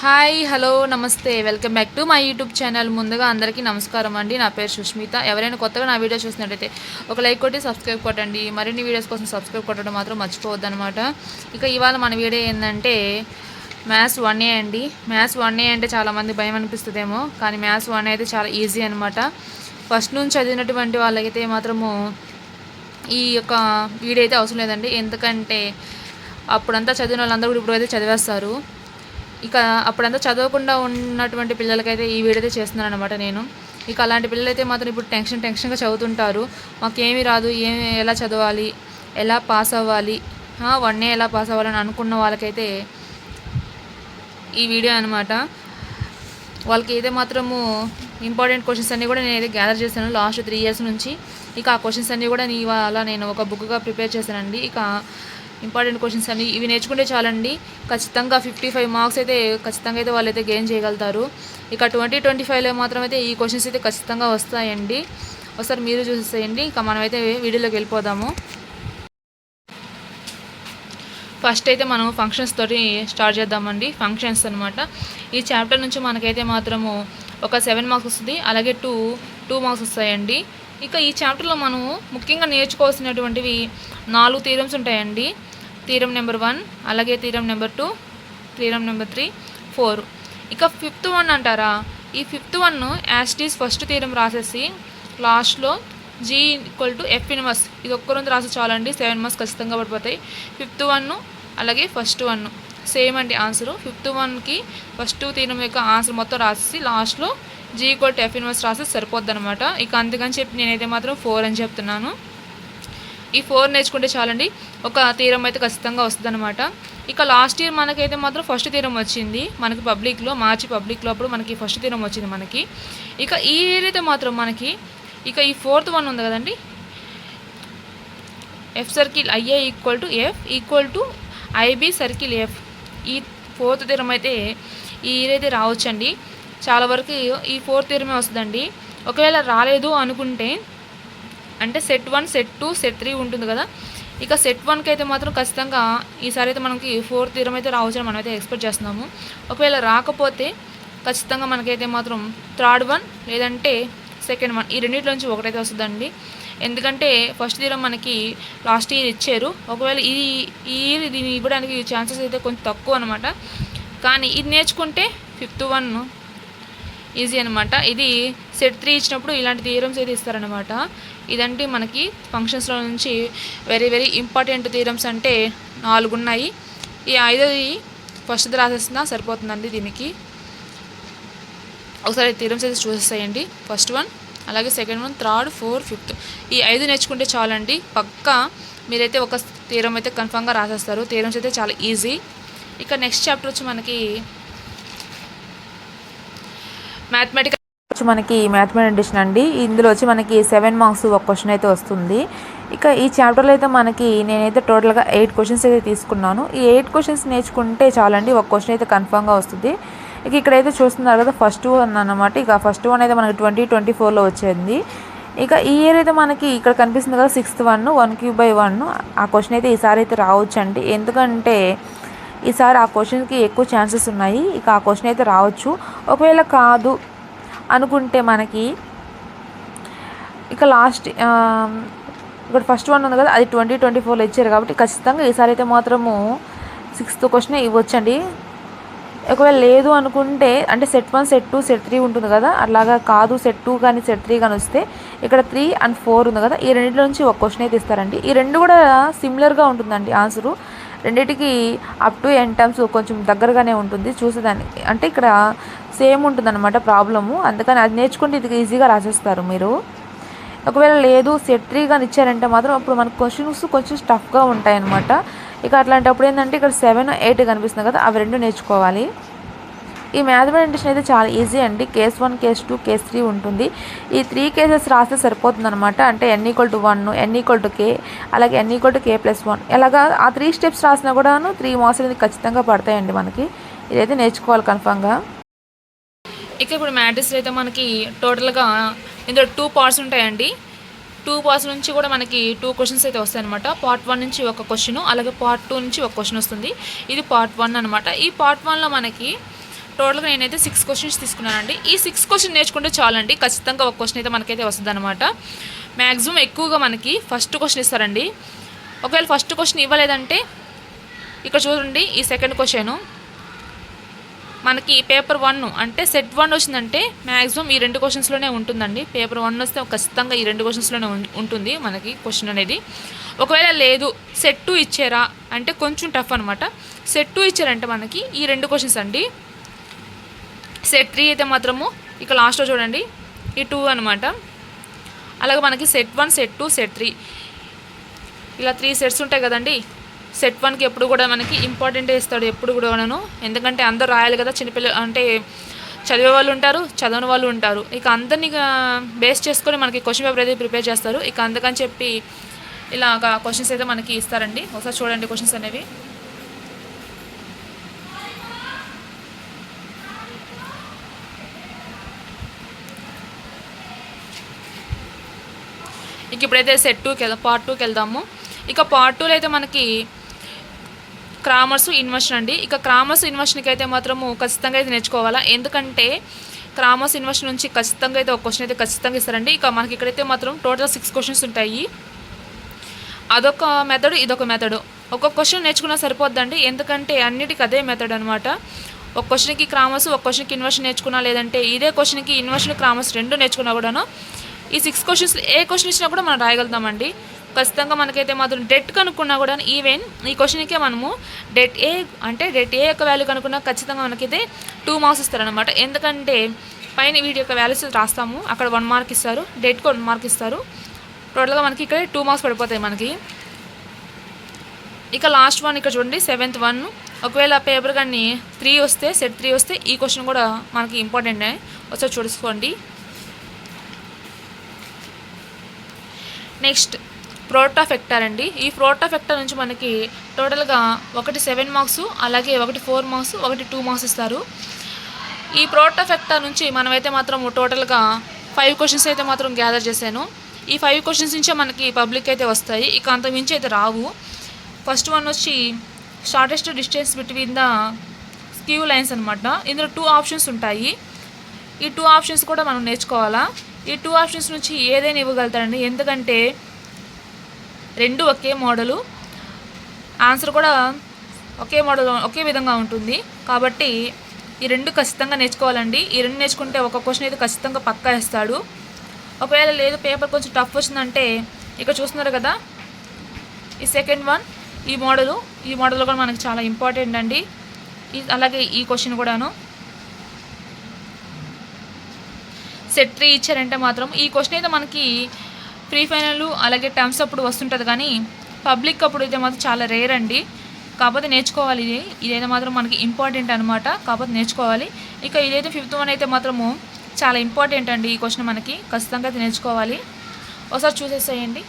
Hi hello నమస్తే. Welcome back to my YouTube channel ముందుగా అందరికీ నమస్కారం అండి. నా పేరు సుష్మిత. ఎవరైనా కొత్తగా నా వీడియో చూసినట్టయితే ఒక లైక్ కొట్టి సబ్స్క్రైబ్ కొట్టండి. మరిన్ని వీడియోస్ కోసం సబ్స్క్రైబ్ కొట్టడం మాత్రం మర్చిపోవద్దు అనమాట ఇక ఇవాళ మన వీడియో ఏంటంటే మ్యాథ్స్ వన్ ఏ అండి. మ్యాథ్స్ వన్ ఏ అంటే చాలామంది భయం అనిపిస్తుందేమో కానీ మ్యాథ్స్ వన్ అయితే చాలా ఈజీ అనమాట ఫస్ట్ నుంచి చదివినటువంటి వాళ్ళకైతే మాత్రము ఈ యొక్క వీడియో అయితే అవసరం లేదండి. ఎందుకంటే అప్పుడంతా చదివిన వాళ్ళందరూ కూడా ఇప్పుడు అయితే చదివేస్తారు. ఇక అప్పుడంతా చదవకుండా ఉన్నటువంటి పిల్లలకైతే ఈ వీడియో చేస్తున్నాను అనమాట నేను. ఇక అలాంటి పిల్లలైతే మాత్రం ఇప్పుడు టెన్షన్ టెన్షన్గా చదువుతుంటారు. మాకేమీ రాదు ఏమి ఎలా చదవాలి ఎలా పాస్ అవ్వాలి వన్ ఏ ఎలా పాస్ అవ్వాలని అనుకున్న వాళ్ళకైతే ఈ వీడియో అనమాట వాళ్ళకి అయితే మాత్రము ఇంపార్టెంట్ క్వశ్చన్స్ అన్నీ కూడా నేనైతే గ్యాదర్ చేశాను లాస్ట్ త్రీ ఇయర్స్ నుంచి. ఇక ఆ క్వశ్చన్స్ అన్నీ కూడా నీ ఇవాళ నేను ఒక బుక్గా ప్రిపేర్ చేశానండి. ఇక ఇంపార్టెంట్ క్వశ్చన్స్ అన్ని ఇవి నేర్చుకుంటే చాలండి. ఖచ్చితంగా ఫిఫ్టీ ఫైవ్ మార్క్స్ అయితే ఖచ్చితంగా అయితే వాళ్ళైతే గెయిన్ చేయగలుగుతారు. ఇక ట్వంటీ ట్వంటీ ఫైవ్లో మాత్రం అయితే ఈ క్వశ్చన్స్ అయితే ఖచ్చితంగా వస్తాయండి. ఒకసారి మీరు చూసేసేయండి. ఇక మనమైతే వీడియోలోకి వెళ్ళిపోదాము. ఫస్ట్ అయితే మనం ఫంక్షన్స్ తోటి స్టార్ట్ చేద్దామండి. ఫంక్షన్స్ అనమాట ఈ చాప్టర్ నుంచి మనకైతే మాత్రము ఒక సెవెన్ మార్క్స్ వస్తుంది. అలాగే టూ టూ మార్క్స్ వస్తాయండి. ఇక ఈ చాప్టర్లో మనము ముఖ్యంగా నేర్చుకోవాల్సినటువంటివి నాలుగు థీరమ్స్ ఉంటాయండి. థీరం నెంబర్ వన్ అలాగే theorem number two theorem number three four ఇక ఫిఫ్త్ వన్ అంటారా? ఈ fifth one as it is first theorem రాసేసి లాస్ట్లో G equal to F inverse ఇది ఒక్క రాసి చాలండి సెవెన్ మార్క్స్ ఖచ్చితంగా పడిపోతాయి. ఫిఫ్త్ వన్ అలాగే ఫస్ట్ వన్ సేమ్ అండి ఆన్సరు ఫిఫ్త్ వన్కి ఫస్ట్ తీరం యొక్క ఆన్సర్ మొత్తం రాసేసి లాస్ట్లో G equal to F inverse రాస్తే సరిపోద్ది అనమాట ఇక అందుకని చెప్పి నేనైతే మాత్రం ఫోర్ అని చెప్తున్నాను. ఈ ఫోర్ నేర్చుకుంటే చాలండి. ఒక తీరం అయితే ఖచ్చితంగా వస్తుంది అనమాట ఇక లాస్ట్ ఇయర్ మనకైతే మాత్రం ఫస్ట్ తీరం వచ్చింది. మనకి పబ్లిక్లో మార్చి పబ్లిక్లో అప్పుడు మనకి ఫస్ట్ తీరం వచ్చింది మనకి. ఇక ఈ ఇయర్ అయితే మాత్రం మనకి ఇక ఈ ఫోర్త్ వన్ ఉంది కదండి. F circle IA equal to F equal to IB circle F ఈ ఫోర్త్ తీరం అయితే ఈ ఇయర్ అయితే రావచ్చండి. చాలా వరకు ఈ ఫోర్త్ తీరమే వస్తుందండి. ఒకవేళ రాలేదు అనుకుంటే అంటే set one set two set three ఉంటుంది కదా. ఇక సెట్ వన్కి అయితే మాత్రం ఖచ్చితంగా ఈసారి అయితే మనకి ఫోర్త్ తీరం అయితే రావచ్చని మనం అయితే ఎక్స్పెక్ట్ చేస్తున్నాము. ఒకవేళ రాకపోతే ఖచ్చితంగా మనకైతే మాత్రం థర్డ్ వన్ లేదంటే సెకండ్ వన్ ఈ రెండింటిలోంచి ఒకటైతే వస్తుందండి. ఎందుకంటే ఫస్ట్ తీరం మనకి లాస్ట్ ఇయర్ ఇచ్చారు. ఒకవేళ ఈ ఇయర్ దీన్ని ఇవ్వడానికి ఛాన్సెస్ అయితే కొంచెం తక్కువ అనమాట కానీ ఇది నేర్చుకుంటే ఫిఫ్త్ వన్ ఈజీ అనమాట ఇది సెట్ త్రీ ఇచ్చినప్పుడు ఇలాంటి థీరమ్స్ అయితే ఇస్తారనమాట ఇదంటే మనకి ఫంక్షన్స్లో నుంచి వెరీ వెరీ ఇంపార్టెంట్ థీరమ్స్ అంటే నాలుగు ఉన్నాయి ఈ ఐదోది ఫస్ట్ రాసేసినా సరిపోతుందండి దీనికి. ఒకసారి థీరమ్స్ అయితే చూసేస్తాయండి ఫస్ట్ వన్ అలాగే second one third four fifth ఈ ఐదు నేర్చుకుంటే చాలండి. పక్కా మీరైతే ఒక తీరం అయితే కన్ఫామ్గా రాసేస్తారు. థీరమ్స్ అయితే చాలా ఈజీ ఇక నెక్స్ట్ చాప్టర్ వచ్చి మనకి మ్యాథమెటికల్ వచ్చి మనకి మ్యాథమెటిషన్ అండి. ఇందులో వచ్చి మనకి సెవెన్ మార్క్స్ ఒక క్వశ్చన్ అయితే వస్తుంది. ఇక ఈ చాప్టర్లో అయితే మనకి నేనైతే టోటల్గా ఎయిట్ క్వశ్చన్స్ అయితే తీసుకున్నాను. ఈ ఎయిట్ క్వశ్చన్స్ నేర్చుకుంటే చాలండి ఒక క్వశ్చన్ అయితే కన్ఫామ్గా వస్తుంది. ఇక ఇక్కడైతే చూస్తున్నారు కదా ఫస్ట్ వన్ అన్నమాట. ఇక ఫస్ట్ వన్ అయితే మనకి ట్వంటీ ట్వంటీ ఫోర్లో వచ్చింది ఇక ఈ ఇయర్ అయితే మనకి ఇక్కడ కనిపిస్తుంది కదా sixth one one Q by one ఆ క్వశ్చన్ అయితే ఈసారి అయితే రావచ్చు అండి ఎందుకంటే ఈసారి ఆ క్వశ్చన్కి ఎక్కువ ఛాన్సెస్ ఉన్నాయి. ఇక ఆ క్వశ్చన్ అయితే రావచ్చు. ఒకవేళ కాదు అనుకుంటే మనకి ఇక లాస్ట్ ఇక్కడ ఫస్ట్ వన్ ఉంది కదా అది ట్వంటీ ట్వంటీ ఫోర్లో ఇచ్చారు కాబట్టి ఖచ్చితంగా ఈసారి అయితే మాత్రము సిక్స్త్ క్వశ్చన్ ఇవ్వచ్చండి. ఒకవేళ లేదు అనుకుంటే అంటే set one set two set three ఉంటుంది కదా అలాగా కాదు సెట్ టూ కానీ సెట్ త్రీ కానీ వస్తే ఇక్కడ త్రీ అండ్ ఫోర్ ఉంది కదా ఈ రెండింటి నుంచి ఒక క్వశ్చన్ అయితే ఇస్తారండి. ఈ రెండు కూడా సిమిలర్గా ఉంటుందండి ఆన్సరు రెండింటికి అప్ టు ఎన్ టర్మ్స్ కొంచెం దగ్గరగానే ఉంటుంది. చూసేదానికి అంటే ఇక్కడ సేమ్ ఉంటుందన్నమాట ప్రాబ్లము. అందుకని అది నేర్చుకుంటే ఇది ఈజీగా రాసేస్తారు మీరు. ఒకవేళ లేదు సెట్ త్రీ కానీ ఇచ్చారంటే మాత్రం అప్పుడు మన క్వశ్చన్స్ కొంచెం టఫ్గా ఉంటాయి అనమాట ఇక అట్లాంటప్పుడు ఏంటంటే ఇక్కడ సెవెన్ ఎయిట్ కనిపిస్తుంది కదా అవి రెండు నేర్చుకోవాలి. ఈ మ్యాథమెటిషన్ అయితే చాలా ఈజీ అండి. Case one case two case three ఉంటుంది. ఈ త్రీ కేసెస్ రాస్తే సరిపోతుంది అనమాట అంటే N equal to one N equal to K అలాగే N equal to K plus one. ఇలాగా ఆ త్రీ స్టెప్స్ రాసినా కూడాను త్రీ మార్క్స్ అనేది ఖచ్చితంగా పడతాయండి మనకి. ఇదైతే నేర్చుకోవాలి కన్ఫామ్గా. ఇక ఇప్పుడు మ్యాట్రిక్స్ అయితే మనకి టోటల్గా ఇందులో టూ పార్ట్స్ ఉంటాయండి. టూ పార్ట్స్ నుంచి కూడా మనకి టూ క్వశ్చన్స్ అయితే వస్తాయి అనమాట పార్ట్ వన్ నుంచి ఒక క్వశ్చన్ అలాగే పార్ట్ టూ నుంచి ఒక క్వశ్చన్ వస్తుంది. ఇది పార్ట్ వన్ అనమాట ఈ పార్ట్ వన్లో మనకి టోటల్గా నేనైతే సిక్స్ క్వశ్చన్స్ తీసుకున్నానండి. ఈ సిక్స్ క్వశ్చన్ నేర్చుకుంటే చాలండి. ఖచ్చితంగా ఒక క్వశ్చన్ అయితే మనకైతే వస్తుంది అనమాట మ్యాక్సిమం ఎక్కువగా మనకి ఫస్ట్ క్వశ్చన్ ఇస్తారండి. ఒకవేళ ఫస్ట్ క్వశ్చన్ ఇవ్వలేదంటే ఇక్కడ చూడండి ఈ సెకండ్ క్వశ్చన్ మనకి పేపర్ వన్ అంటే సెట్ వన్ వచ్చిందంటే మ్యాక్సిమం ఈ రెండు క్వశ్చన్స్లోనే ఉంటుందండి. పేపర్ వన్ వస్తే ఖచ్చితంగా ఈ రెండు క్వశ్చన్స్లోనే ఉం- ఉంటుంది మనకి క్వశ్చన్ అనేది. ఒకవేళ లేదు సెట్ టూ ఇచ్చారా అంటే కొంచెం టఫ్ అనమాట సెట్ టూ ఇచ్చారంటే మనకి ఈ రెండు క్వశ్చన్స్ అండి. సెట్ త్రీ అయితే మాత్రము ఇక లాస్ట్లో చూడండి. ఈ టూ అనమాట అలాగే మనకి set one set two set three ఇలా త్రీ సెట్స్ ఉంటాయి కదండి. సెట్ వన్కి ఎప్పుడు కూడా మనకి ఇంపార్టెంట్ ఇస్తాడు ఎప్పుడు కూడాను. ఎందుకంటే అందరూ రాయాలి కదా చిన్నపిల్లలు అంటే చదివే వాళ్ళు ఉంటారు చదవని వాళ్ళు ఉంటారు. ఇక అందరినీ బేస్ చేసుకొని మనకి క్వశ్చన్ పేపర్ అయితే ప్రిపేర్ చేస్తారు. ఇక అందుకని చెప్పి ఇలా క్వశ్చన్స్ అయితే మనకి ఇస్తారండి. ఒకసారి చూడండి క్వశ్చన్స్ అనేవి. ఇక ఇప్పుడైతే సెట్ టూకి వెళ్దాం పార్ట్ టూకి వెళ్దాము. ఇక పార్ట్ టూలో అయితే మనకి క్రామర్స్ ఇన్వర్షన్ అండి. ఇక క్రామర్స్ ఇన్వర్షన్కి అయితే మాత్రము ఖచ్చితంగా అయితే నేర్చుకోవాలా? ఎందుకంటే క్రామర్స్ ఇన్వర్షన్ నుంచి ఖచ్చితంగా అయితే ఒక క్వశ్చన్ అయితే ఖచ్చితంగా ఇస్తారండి. ఇక మనకి ఇక్కడైతే మాత్రం టోటల్ సిక్స్ క్వశ్చన్స్ ఉంటాయి. అదొక మెథడ్ ఇదొక మెథడ్ ఒక్కొక్క క్వశ్చన్ నేర్చుకున్నా సరిపోద్దండి. ఎందుకంటే అన్నిటికీ అదే మెథడ్ అనమాట ఒక క్వశ్చన్కి క్రామర్స్ ఒక క్వశ్చన్కి ఇన్వర్షన్ నేర్చుకున్నా లేదంటే ఇదే క్వశ్చన్కి ఇన్వర్షన్ క్రామర్స్ రెండు నేర్చుకున్నా కూడాను ఈ సిక్స్ క్వశ్చన్స్ ఏ క్వశ్చన్ ఇచ్చినా కూడా మనం రాయగలుగుతామండి. ఖచ్చితంగా మనకైతే మాత్రం డెట్ కనుక్కున్నా కూడా ఈవెన్ ఈ క్వశ్చన్కే మనము డెట్ ఏ అంటే డెట్ ఏ యొక్క వాల్యూ కనుక్కున్నా ఖచ్చితంగా మనకైతే టూ మార్క్స్ ఇస్తారనమాట ఎందుకంటే పైన వీటి యొక్క వాల్యూస్ రాస్తాము. అక్కడ వన్ మార్క్ ఇస్తారు. డెట్కి వన్ మార్క్ ఇస్తారు. టోటల్గా మనకి ఇక్కడ టూ మార్క్స్ పడిపోతాయి మనకి. ఇక లాస్ట్ వన్ ఇక్కడ చూడండి సెవెంత్ వన్ ఒకవేళ పేపర్ కానీ త్రీ వస్తే సెట్ త్రీ వస్తే ఈ క్వశ్చన్ కూడా మనకి ఇంపార్టెంట్ ఒకసారి చూసుకోండి. నెక్స్ట్ ప్రోటా ఫెక్టర్ అండి. ఈ ప్రోటా ఫెక్టర్ నుంచి మనకి టోటల్గా ఒకటి సెవెన్ మార్క్స్ అలాగే ఒకటి ఫోర్ మార్క్స్ ఒకటి టూ మార్క్స్ ఇస్తారు. ఈ ప్రోటా ఫెక్టర్ నుంచి మనమైతే మాత్రం టోటల్గా ఫైవ్ క్వశ్చన్స్ అయితే మాత్రం గ్యాదర్ చేశాను. ఈ ఫైవ్ క్వశ్చన్స్ నుంచే మనకి పబ్లిక్ అయితే వస్తాయి. ఇక అంత మించి అయితే రావు. ఫస్ట్ వన్ వచ్చి shortest distance between the skew lines అనమాట ఇందులో టూ ఆప్షన్స్ ఉంటాయి. ఈ టూ ఆప్షన్స్ కూడా మనం నేర్చుకోవాలా? ఈ టూ ఆప్షన్స్ నుంచి ఏదైనా ఇవ్వగలుగుతారండి. ఎందుకంటే రెండు ఒకే మోడలు. ఆన్సర్ కూడా ఒకే మోడల్ ఒకే విధంగా ఉంటుంది. కాబట్టి ఈ రెండు ఖచ్చితంగా నేర్చుకోవాలండి. ఈ రెండు నేర్చుకుంటే ఒక క్వశ్చన్ అయితే ఖచ్చితంగా పక్కా ఇస్తాడు ఒకవేళ లేదు పేపర్ కొంచెం టఫ్ వచ్చిందంటే ఇక్కడ చూస్తున్నారు కదా. ఈ సెకండ్ వన్ ఈ మోడలు ఈ మోడల్ కూడా మనకు చాలా ఇంపార్టెంట్ అండి. ఈ అలాగే ఈ క్వశ్చన్ కూడాను. సెట్ త్రీ ఇచ్చారంటే మాత్రం ఈ క్వశ్చన్ అయితే మనకి ప్రీ ఫైనల్ అలాగే టర్మ్స్ అప్పుడు వస్తుంటుంది కానీ పబ్లిక్ అప్పుడు అయితే మాత్రం చాలా రేర్ అండి. కాకపోతే నేర్చుకోవాలి ఇది. ఇదైతే మాత్రం మనకి ఇంపార్టెంట్ అనమాట కాకపోతే నేర్చుకోవాలి. ఇక ఇదైతే ఫిఫ్త్ వన్ అయితే మాత్రము చాలా ఇంపార్టెంట్ అండి ఈ క్వశ్చన్ మనకి. ఖచ్చితంగా అయితే నేర్చుకోవాలి. ఒకసారి చూసేసేయండి.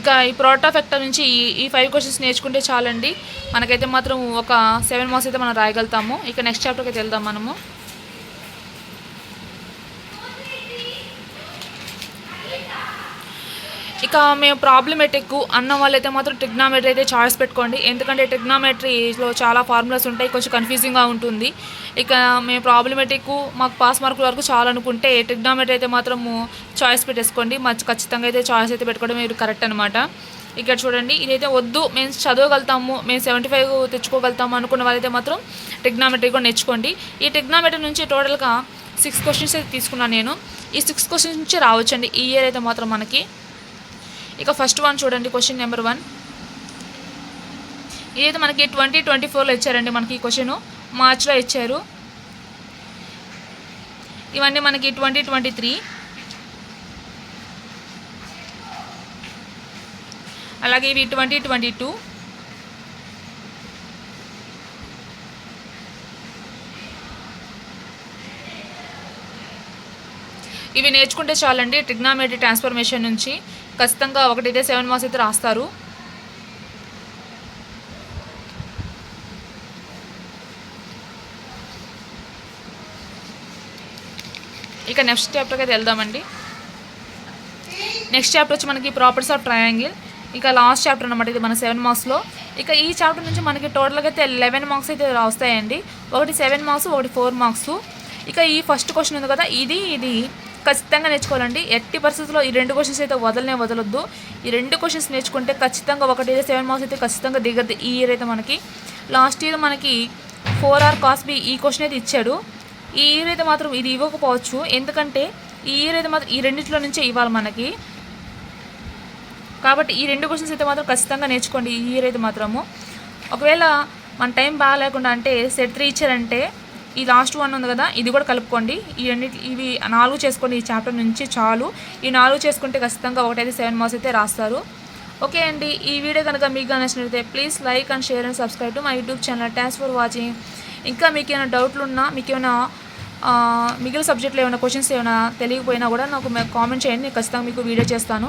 ఇక ఈ ప్రోటా ఫెక్టర్ నుంచి ఈ ఈ ఫైవ్ క్వశ్చన్స్ నేర్చుకుంటే చాలండి. మనకైతే మాత్రం ఒక సెవెన్ మార్క్స్ అయితే మనం రాయగలుగుతాము. ఇక నెక్స్ట్ చాప్టర్కి అయితే వెళ్దాం మనము. ఇక మేము ప్రాబ్లమెటిక్ అన్న వాళ్ళైతే మాత్రం ట్రిగ్నామెట్రీ అయితే చాయిస్ పెట్టుకోండి. ఎందుకంటే ట్రిగ్నామెట్రీలో చాలా ఫార్ములాస్ ఉంటాయి కొంచెం కన్ఫ్యూజింగ్గా ఉంటుంది. ఇక మేము ప్రాబ్లమెటిక్ మాకు పాస్ మార్కుల వరకు చాలా అనుకుంటే ట్రిగ్నామెట్రీ అయితే మాత్రము చాయిస్ పెట్టేసుకోండి. మంచి ఖచ్చితంగా అయితే చాయిస్ అయితే పెట్టుకోవడం మీరు కరెక్ట్ అనమాట ఇక్కడ చూడండి ఇదైతే వద్దు మేము చదవగలుగుతాము మేము సెవెంటీ ఫైవ్ తెచ్చుకోగలుగుతాము అనుకున్న వాళ్ళైతే మాత్రం టెక్నామెట్రీ కూడా నేర్చుకోండి. ఈ టెక్నామెట్రీ నుంచి టోటల్గా సిక్స్ క్వశ్చన్స్ అయితే తీసుకున్నాను నేను. ఈ సిక్స్ క్వశ్చన్స్ నుంచి రావచ్చండి. ఈ ఇయర్ అయితే మాత్రం మనకి. ఇక ఫస్ట్ వన్ చూడండి క్వశ్చన్ నెంబర్ వన్ ఇదైతే మనకి ట్వంటీ ట్వంటీ ఫోర్లో ఇచ్చారండి మనకి ఈ క్వశ్చన్ మార్చ్లో ఇచ్చారు. ఇవన్నీ మనకి ట్వంటీ ట్వంటీ త్రీ అలాగే ఇవి ట్వంటీ ట్వంటీ టూ ఇవి నేర్చుకుంటే చాలండి ట్రిగ్నామెట్రీ ట్రాన్స్ఫర్మేషన్ నుంచి. ఖచ్చితంగా ఒకటైతే సెవెన్ మార్క్స్ అయితే రాస్తారు. ఇక నెక్స్ట్ చాప్టర్కి అయితే వెళ్దామండి. నెక్స్ట్ చాప్టర్ వచ్చి మనకి ప్రాపర్టీస్ ఆఫ్ ట్రయాంగిల్. ఇక లాస్ట్ చాప్టర్ అనమాట ఇది మన సెవెన్ మార్క్స్లో. ఇక ఈ చాప్టర్ నుంచి మనకి టోటల్గా అయితే లెవెన్ మార్క్స్ అయితే వస్తాయండి ఒకటి సెవెన్ మార్క్స్ ఒకటి ఫోర్ మార్క్స్. ఇక ఈ ఫస్ట్ క్వశ్చన్ ఉంది కదా ఇది ఇది ఖచ్చితంగా నేర్చుకోవాలండి. ఎట్టి పరిస్థితుల్లో ఈ రెండు క్వశ్చన్స్ అయితే వదలనే వదలొద్దు. ఈ రెండు క్వశ్చన్స్ నేర్చుకుంటే ఖచ్చితంగా ఒకటి అయితే సెవెన్ మార్క్స్ అయితే ఖచ్చితంగా దిగద్దు ఈ ఇయర్ అయితే మనకి. లాస్ట్ ఇయర్ మనకి ఫోర్ ఆర్ కాస్ బి ఈ క్వశ్చన్ అయితే ఇచ్చాడు. ఈ ఇయర్ అయితే మాత్రం ఇది ఇవ్వకపోవచ్చు. ఎందుకంటే ఈ ఇయర్ అయితే మాత్రం ఈ రెండింటిలో నుంచే ఇవ్వాలి మనకి. కాబట్టి ఈ రెండు క్వశ్చన్స్ అయితే మాత్రం ఖచ్చితంగా నేర్చుకోండి ఈ ఇయర్ అయితే మాత్రము. ఒకవేళ మన టైం బాగాలేకుండా అంటే సెట్ త్రీ ఇచ్చారంటే ఈ లాస్ట్ వన్ ఉంది కదా ఇది కూడా కలుపుకోండి. ఈ రెండింటి ఇవి నాలుగు చేసుకోండి ఈ చాప్టర్ నుంచి చాలు. ఈ నాలుగు చేసుకుంటే ఖచ్చితంగా ఒకటైతే సెవెన్ మార్క్స్ అయితే రాస్తారు. ఓకే అండి ఈ వీడియో కనుక మీకు నచ్చినట్లయితే please like and share and subscribe to my YouTube channel thanks for watching ఇంకా మీకు ఏమైనా డౌట్లు ఉన్నా మీకు ఏమైనా మిగిలిన సబ్జెక్ట్లో ఏమైనా క్వశ్చన్స్ ఏమైనా తెలియకపోయినా కూడా నాకు కామెంట్ చేయండి. నేను ఖచ్చితంగా మీకు వీడియో చేస్తాను.